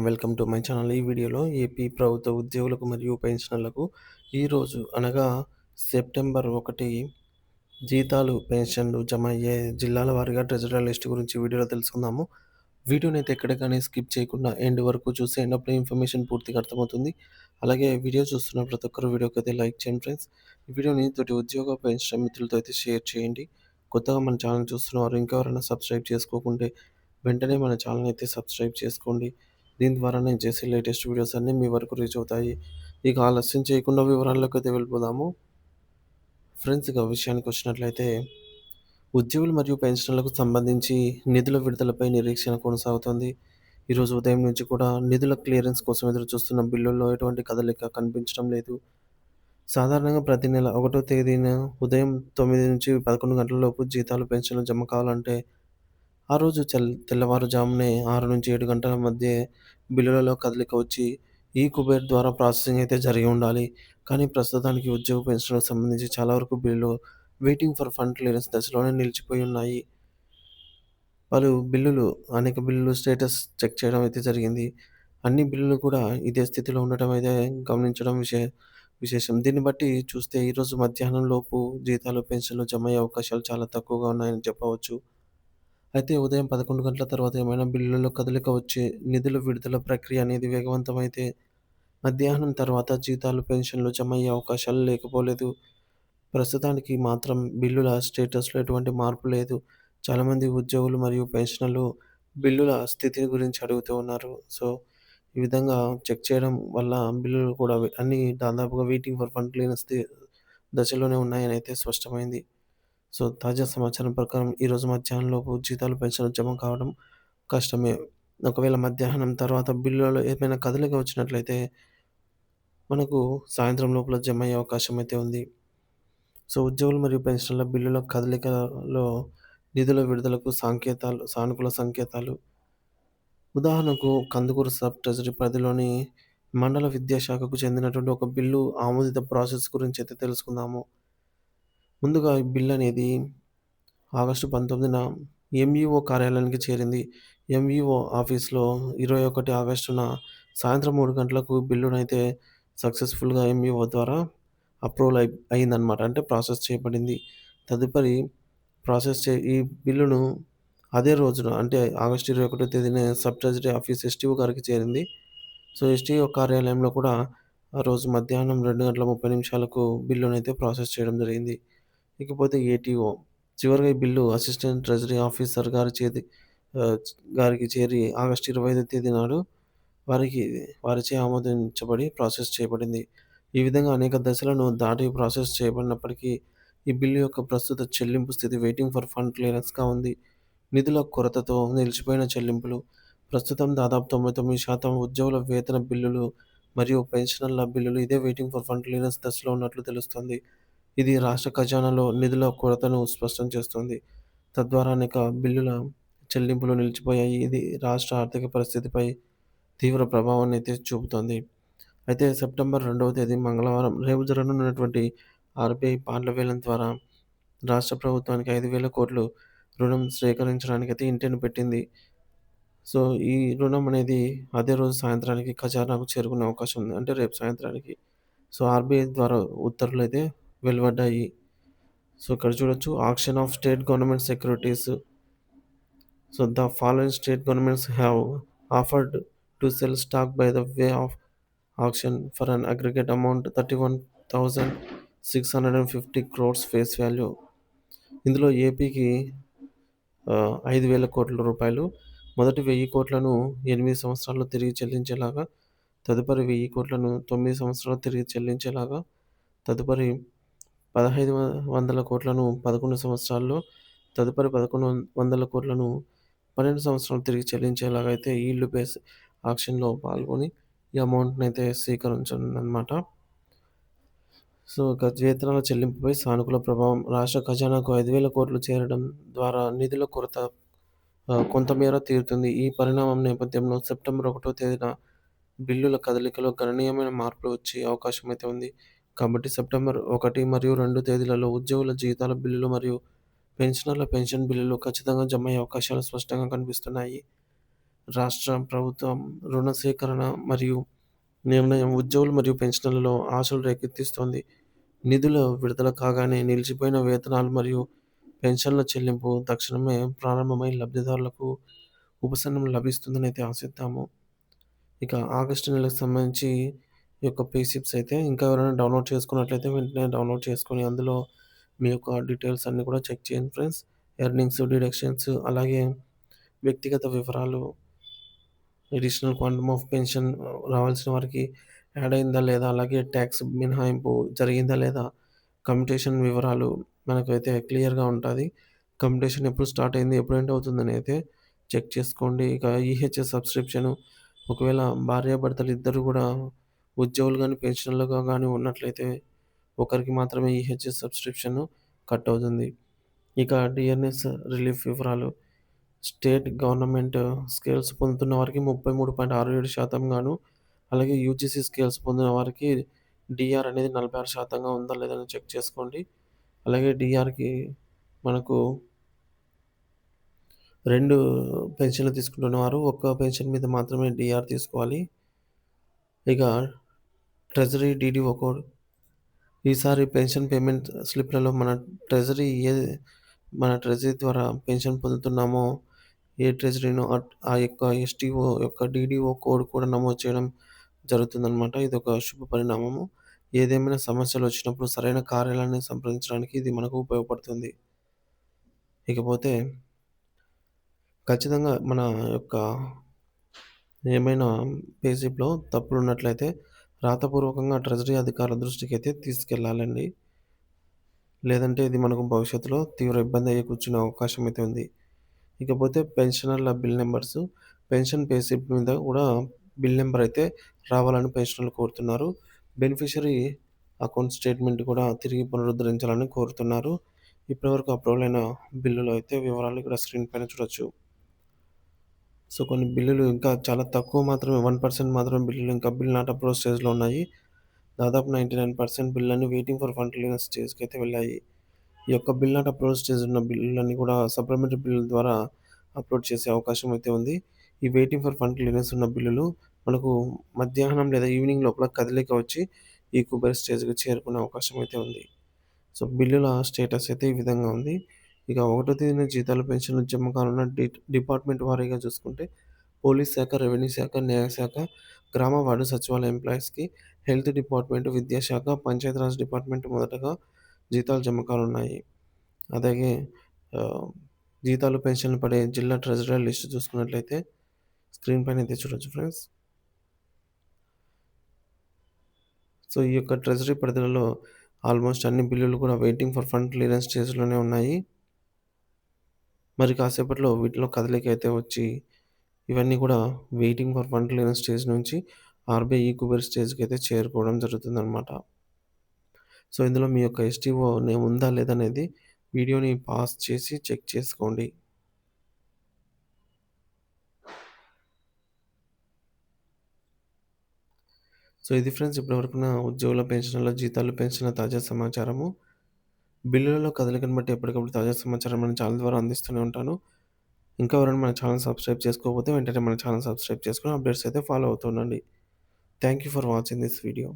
నమస్కారం. Welcome to my channel. ఈ వీడియోలో ఏపీ ప్రభుత్వ ఉద్యోగులకు మరియు పెన్షనర్లకు ఈరోజు అనగా సెప్టెంబర్ ఒకటి జీతాలు, పెన్షన్లు జమ అయ్యే జిల్లాల వారీగా ట్రెజరీ లిస్ట్ గురించి వీడియోలో తెలుసుకుందాము. వీడియోని అయితే ఎక్కడికైనా స్కిప్ చేయకుండా ఎండ్ వరకు చూసేయండి. అప్పుడే ఇన్ఫర్మేషన్ పూర్తిగా అర్థమవుతుంది. అలాగే వీడియో చూస్తున్న ప్రతి ఒక్కరు వీడియోకైతే లైక్ చేయండి ఫ్రెండ్స్. ఈ వీడియోని తోటి ఉద్యోగ, పెన్షన్ మిత్రులతో అయితే షేర్ చేయండి. కొత్తగా మన ఛానల్ చూస్తున్నవారు ఇంకెవరైనా సబ్స్క్రైబ్ చేసుకోకుంటే వెంటనే మన ఛానల్ అయితే సబ్స్క్రైబ్ చేసుకోండి. దీని ద్వారా నేను చేసే లేటెస్ట్ వీడియోస్ అన్నీ మీ వరకు రీచ్ అవుతాయి. ఇక ఆలస్యం చేయకుండా వివరాల్లోకైతే వెళ్ళిపోదాము. ఫ్రెండ్స్ ఇక విషయానికి వచ్చినట్లయితే ఉద్యోగులు మరియు పెన్షన్లకు సంబంధించి నిధుల విడుదలపై నిరీక్షణ కొనసాగుతుంది ఈరోజు ఉదయం నుంచి కూడా నిధుల క్లియరెన్స్ కోసం ఎదురు చూస్తున్న బిల్లుల్లో ఎటువంటి కదలిక కనిపించడం లేదు. సాధారణంగా ప్రతి నెల ఒకటో తేదీన ఉదయం 9-11 గంటల లోపు జీతాలు, పెన్షన్లు జమ కావాలంటే ఆ రోజు చల్ తెల్లవారుజామునే 6-7 గంటల మధ్యే బిల్లులలో కదలిక వచ్చి ఈ కుబేర్ ద్వారా ప్రాసెసింగ్ అయితే జరిగి ఉండాలి. కానీ ప్రస్తుతానికి ఉద్యోగ, పెన్షన్లకు సంబంధించి చాలా వరకు బిల్లులు వెయిటింగ్ ఫర్ ఫండ్ క్లియరెన్స్ దశలోనే నిలిచిపోయి ఉన్నాయి. పలు బిల్లులు అనేక బిల్లులు స్టేటస్ చెక్ చేయడం అయితే జరిగింది. అన్ని బిల్లులు కూడా ఇదే స్థితిలో ఉండటం అయితే గమనించడం విషయ విశేషం. దీన్ని బట్టి చూస్తే ఈరోజు మధ్యాహ్నం లోపు జీతాలు, పెన్షన్లు జమ అయ్యే అవకాశాలు చాలా తక్కువగా ఉన్నాయని చెప్పవచ్చు. అయితే ఉదయం 11 గంటల తర్వాత ఏమైనా బిల్లులు కదలిక వచ్చి నిధుల విడుదల ప్రక్రియ అనేది వేగవంతమైతే మధ్యాహ్నం తర్వాత జీతాలు, పెన్షన్లు జమ అయ్యే అవకాశాలు లేకపోలేదు. ప్రస్తుతానికి మాత్రం బిల్లుల స్టేటస్‌లో ఎటువంటి మార్పు లేదు. చాలామంది ఉద్యోగులు మరియు పెన్షనర్లు బిల్లుల స్థితి గురించి అడుగుతూ ఉన్నారు. సో, ఈ విధంగా చెక్ చేయడం వల్ల బిల్లులు కూడా అన్నీ దాదాపుగా వెయిటింగ్ ఫర్ ఫండ్ లేని దశలోనే ఉన్నాయని అయితే స్పష్టమైంది. సో, తాజా సమాచారం ప్రకారం ఈరోజు మధ్యాహ్నం లోపు జీతాలు, పెన్షన్లు జమ కావడం కష్టమే. ఒకవేళ మధ్యాహ్నం తర్వాత బిల్లులలో ఏమైనా కదలిక వచ్చినట్లయితే మనకు సాయంత్రం లోపల జమ అయ్యే అవకాశం అయితే ఉంది. సో, ఉద్యోగులు మరియు పెన్షన్ల బిల్లుల కదలికలో నిధుల విడుదలకు సంకేతాలు సానుకూల సంకేతాలు. ఉదాహరణకు కందుకూరు సబ్ ట్రెజరీ పరిధిలోని మండల విద్యాశాఖకు చెందినటువంటి ఒక బిల్లు ఆమోదిత ప్రాసెస్ గురించి అయితే తెలుసుకుందాము. ముందుగా ఈ బిల్ అనేది ఆగస్టు 19న ఎంఈఓ కార్యాలయానికి చేరింది. ఎంఈఓ ఆఫీస్‌లో 21 ఆగస్టున సాయంత్రం మూడు గంటలకు బిల్లునైతే సక్సెస్‌ఫుల్‌గా ఎంఈఓ ద్వారా అప్రూవల్ అయి అయిందనమాట. అంటే ప్రాసెస్ చేయబడింది. తదుపరి ప్రాసెస్ చే ఈ బిల్లును అదే రోజున అంటే ఆగస్టు 21 తేదీన సబ్ ట్రెజరీ ఆఫీస్ ఎస్టీఓ గారికి చేరింది. సో, ఎస్టీఓ కార్యాలయంలో కూడా ఆ రోజు మధ్యాహ్నం రెండు గంటల 30 నిమిషాలకు బిల్లునైతే ప్రాసెస్ చేయడం జరిగింది. ఇకపోతే ఏటీఓ చివరిగా ఈ బిల్లు అసిస్టెంట్ ట్రెజరీ ఆఫీసర్ గారి చేతి గారికి చేరి ఆగస్టు 25 తేదీ నాడు వారికి వారిచే ఆమోదించబడి ప్రాసెస్ చేయబడింది. ఈ విధంగా అనేక దశలను దాటి ప్రాసెస్ చేయబడినప్పటికీ ఈ బిల్లు యొక్క ప్రస్తుత చెల్లింపు స్థితి వెయిటింగ్ ఫర్ ఫండ్ క్లియరెన్స్‌గా ఉంది. నిధుల కొరతతో నిలిచిపోయిన చెల్లింపులు ప్రస్తుతం దాదాపు 99% ఉద్యోగుల వేతన బిల్లులు మరియు పెన్షనర్ల బిల్లులు ఇదే వెయిటింగ్ ఫర్ ఫండ్ క్లియరెన్స్ దశలో ఉన్నట్లు తెలుస్తోంది. ఇది రాష్ట్ర ఖజానాలో నిధుల కొరతను స్పష్టం చేస్తుంది. తద్వారా అనేక బిల్లుల చెల్లింపులు నిలిచిపోయాయి. ఇది రాష్ట్ర ఆర్థిక పరిస్థితిపై తీవ్ర ప్రభావాన్ని అయితే చూపుతోంది. అయితే సెప్టెంబర్ రెండవ తేదీ మంగళవారం రేపు జరగనున్నటువంటి ఆర్‌బీఐ బాండ్ల వేలం ద్వారా రాష్ట్ర ప్రభుత్వానికి ఐదు వేల కోట్లు రుణం స్వీకరించడానికైతే ఇంటిని పెట్టింది. సో, ఈ రుణం అనేది అదే రోజు సాయంత్రానికి ఖజానాకు చేరుకునే అవకాశం ఉంది. అంటే రేపు సాయంత్రానికి. సో, ఆర్‌బీఐ ద్వారా ఉత్తర్వులైతే వెలువడ్డాయి. సో, ఇక్కడ చూడొచ్చు auction of state government securities. So, the following state governments have offered to sell stock by the way of auction for an aggregate amount 31,650 crores face value. ఇందులో ఏపీకి ఐదు వేల కోట్ల రూపాయలు. మొదటి వెయ్యి కోట్లను ఎనిమిది సంవత్సరాల్లో తిరిగి చెల్లించేలాగా, తదుపరి వెయ్యి కోట్లను తొమ్మిది సంవత్సరాలు తిరిగి చెల్లించేలాగా, తదుపరి 1,500 కోట్లను 11 సంవత్సరాల్లో, తదుపరి 1,100 కోట్లను 12 సంవత్సరాలు తిరిగి చెల్లించేలాగా అయితే ఈల్డ్ బేస్ ఆక్షన్‌లో పాల్గొని ఈ అమౌంట్ని అయితే స్వీకరించనుందనమాట. సో, ఇక వేతనాల చెల్లింపుపై సానుకూల ప్రభావం రాష్ట్ర ఖజానాకు ఐదు వేల కోట్లు చేరడం ద్వారా నిధుల కొరత కొంతమేర తీరుతుంది. ఈ పరిణామం నేపథ్యంలో సెప్టెంబర్ ఒకటో తేదీన బిల్లుల కదలికలో గణనీయమైన మార్పులు వచ్చే అవకాశం అయితే ఉంది. కాబట్టి సెప్టెంబర్ ఒకటి మరియు రెండు తేదీలలో ఉద్యోగుల జీతాల బిల్లులు మరియు పెన్షనర్ల పెన్షన్ బిల్లులు ఖచ్చితంగా జమ అయ్యే అవకాశాలు స్పష్టంగా కనిపిస్తున్నాయి. రాష్ట్ర ప్రభుత్వం రుణ సేకరణ మరియు నిర్ణయం ఉద్యోగులు మరియు పెన్షనర్లలో ఆశలు రేకెత్తిస్తోంది. నిధుల విడుదల కాగానే నిలిచిపోయిన వేతనాలు మరియు పెన్షన్ల చెల్లింపు తక్షణమే ప్రారంభమై లబ్ధిదారులకు ఉపశమనం లభిస్తుందని అయితే ఆశిద్దాము. ఇక ఆగస్టు నెలకు సంబంధించి ఈ యొక్క పేసిప్స్ అయితే ఇంకా ఎవరైనా డౌన్లోడ్ చేసుకున్నట్లయితే వెంటనే డౌన్లోడ్ చేసుకొని అందులో మీ యొక్క డీటెయిల్స్ అన్నీ కూడా చెక్ చేయండి ఫ్రెండ్స్. ఎర్నింగ్స్, డిడక్షన్స్ అలాగే వ్యక్తిగత వివరాలు, అడిషనల్ క్వాంటమ్ ఆఫ్ పెన్షన్ రావాల్సిన వారికి యాడ్ అయిందా లేదా, అలాగే ట్యాక్స్ మినహాయింపు జరిగిందా లేదా, కమ్యూటేషన్ వివరాలు మనకైతే క్లియర్‌గా ఉంటుంది కమ్యూటేషన్ ఎప్పుడు స్టార్ట్ అయింది, ఎప్పుడు ఎండ్ అవుతుందని అయితే చెక్ చేసుకోండి. ఇక ఈహెచ్ఎస్ సబ్స్క్రిప్షన్ ఒకవేళ భార్యాభర్తలు ఇద్దరు కూడా ఉద్యోగులు కానీ పెన్షన్లుగా కానీ ఉన్నట్లయితే ఒకరికి మాత్రమే ఈహెచ్ఎస్ సబ్స్క్రిప్షన్ కట్ అవుతుంది. ఇక డిఎన్ఎస్ రిలీఫ్ వివరాలు స్టేట్ గవర్నమెంట్ స్కేల్స్ పొందుతున్న వారికి 33.67% గాను, అలాగే యూజీసీ స్కేల్స్ పొందిన వారికి డిఆర్ అనేది నలభై ఆరు శాతంగా ఉందా లేదా అని చెక్ చేసుకోండి. అలాగే డిఆర్కి మనకు రెండు పెన్షన్‌లు తీసుకుంటున్న వారు ఒక్క పెన్షన్ మీద మాత్రమే డిఆర్ తీసుకోవాలి. ఇక ట్రెజరీ డీడీఓ కోడ్ ఈసారి పెన్షన్ పేమెంట్ స్లిప్‌లలో మన ట్రెజరీ ఏ మన ట్రెజరీ ద్వారా పెన్షన్ పొందుతున్నామో ఏ ట్రెజరీనో ఆ యొక్క ఎస్టీఓ యొక్క డీడీఓ కోడ్ కూడా నమోదు చేయడం జరుగుతుందనమాట. ఒక శుభ పరిణామము. ఏదేమైనా సమస్యలు వచ్చినప్పుడు సరైన కార్యాలయాన్ని సంప్రదించడానికి ఇది మనకు ఉపయోగపడుతుంది. ఇకపోతే ఖచ్చితంగా మన యొక్క ఏమైనా పేజీలో తప్పులు ఉన్నట్లయితే రాతపూర్వకంగా ట్రెజరీ అధికారుల దృష్టికి అయితే తీసుకెళ్ళాలండి. లేదంటే ఇది మనకు భవిష్యత్తులో తీవ్ర ఇబ్బంది అయ్యే కూర్చునే అవకాశం అయితే ఉంది. ఇకపోతే పెన్షనర్ల bill numbers pension pay slip మీద కూడా బిల్ నెంబర్ అయితే రావాలని పెన్షనర్లు కోరుతున్నారు. బెనిఫిషరీ అకౌంట్ స్టేట్మెంట్ కూడా తిరిగి పునరుద్ధరించాలని కోరుతున్నారు. ఇప్పటివరకు అప్రూవల్ అయిన బిల్లులు అయితే వివరాలు ఇక్కడ స్క్రీన్ పైన చూడొచ్చు. సో, కొన్ని బిల్లులు ఇంకా చాలా తక్కువ మాత్రమే వన్ పర్సెంట్ మాత్రమే బిల్లులు ఇంకా బిల్ నాట్ అప్రూవ్డ్ స్టేజ్‌లో ఉన్నాయి. దాదాపు 99% బిల్లులన్నీ వెయిటింగ్ ఫర్ ఫండ్ క్లియరెన్స్ స్టేజ్‌కి అయితే వెళ్ళాయి. ఈ యొక్క బిల్ నాట్ అప్రూవ్డ్ స్టేజ్ ఉన్న బిల్లులన్నీ కూడా సప్లిమెంటరీ బిల్లుల ద్వారా అప్లోడ్ చేసే అవకాశం అయితే ఉంది. ఈ వెయిటింగ్ ఫర్ ఫండ్ క్లియరెన్స్ ఉన్న బిల్లులు మనకు మధ్యాహ్నం లేదా ఈవినింగ్ లోపల కదలిక వచ్చి ఈ కుబేర్ స్టేజ్‌కి చేరుకునే అవకాశం అయితే ఉంది. సో, బిల్లుల స్టేటస్ అయితే ఈ విధంగా ఉంది. ఇక ఒకటో తేదీన జీతాలు, పెన్షన్ జమ కానున్న డి డిపార్ట్మెంట్ వారీగా చూసుకుంటే పోలీస్ శాఖ, రెవెన్యూ శాఖ, న్యాయశాఖ, గ్రామ వార్డు సచివాలయ ఎంప్లాయీస్‌కి, హెల్త్ డిపార్ట్మెంట్, విద్యాశాఖ, పంచాయతీరాజ్ డిపార్ట్మెంట్ మొదటగా జీతాలు జమ కానున్నాయి. అలాగే జీతాలు, పెన్షన్లు పడే జిల్లా ట్రెజరీ లిస్ట్ చూసుకున్నట్లయితే స్క్రీన్ పైన అయితే చూడొచ్చు ఫ్రెండ్స్. సో, ఈ యొక్క ట్రెజరీ పరిధిలో ఆల్మోస్ట్ అన్ని బిల్లులు కూడా వెయిటింగ్ ఫర్ ఫండ్ క్లియరెన్స్ స్టేజ్‌లోనే ఉన్నాయి. మరి కాసేపట్లో వీటిలో కదలిక అయితే వచ్చి ఇవన్నీ కూడా waiting for fund clearance stage నుంచి ఆర్‌బీఐ ఈ కుబేర్ స్టేజ్‌కి అయితే చేరుకోవడం జరుగుతుందనమాట. సో, ఇందులో మీ యొక్క ఎస్టీఓ నేమ్ ఉందా లేదా అనేది వీడియోని పాస్ చేసి చెక్ చేసుకోండి. సో, ఇది ఫ్రెండ్స్ ఇప్పటివరకున ఉద్యోగుల, పెన్షన్ల జీతాలు, పెన్షన్ల తాజా సమాచారము. బిల్లులలో కదలికను బట్టి ఎప్పటికప్పుడు తాజా సమాచారం మన ఛానల్ ద్వారా అందిస్తూనే ఉంటాను. ఇంకా ఎవరైనా మన ఛానల్ సబ్స్క్రైబ్ చేసుకోకపోతే వెంటనే మన ఛానల్ సబ్స్క్రైబ్ చేసుకొని అప్డేట్స్ అయితే ఫాలో అవుతుండండి ఉండండి. You for watching this video.